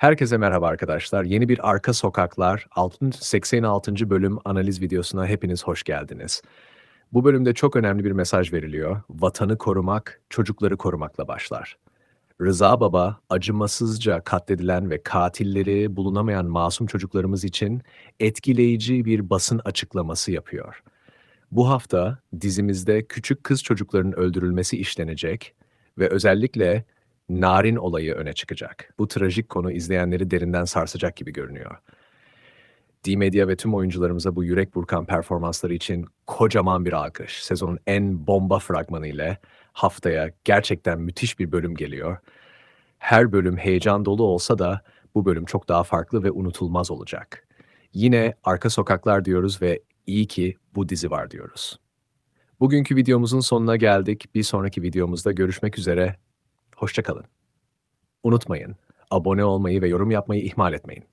Herkese merhaba arkadaşlar. Yeni bir Arka Sokaklar 86. bölüm analiz videosuna hepiniz hoş geldiniz. Bu bölümde çok önemli bir mesaj veriliyor. Vatanı korumak, çocukları korumakla başlar. Rıza Baba, acımasızca katledilen ve katilleri bulunamayan masum çocuklarımız için etkileyici bir basın açıklaması yapıyor. Bu hafta dizimizde küçük kız çocuklarının öldürülmesi işlenecek ve özellikle Narin olayı öne çıkacak. Bu trajik konu izleyenleri derinden sarsacak gibi görünüyor. D-Media ve tüm oyuncularımıza bu yürek burkan performansları için kocaman bir alkış. Sezonun en bomba fragmanı ile haftaya gerçekten müthiş bir bölüm geliyor. Her bölüm heyecan dolu olsa da bu bölüm çok daha farklı ve unutulmaz olacak. Yine arka sokaklar diyoruz ve iyi ki bu dizi var diyoruz. Bugünkü videomuzun sonuna geldik. Bir sonraki videomuzda görüşmek üzere. Hoşçakalın. Unutmayın, abone olmayı ve yorum yapmayı ihmal etmeyin.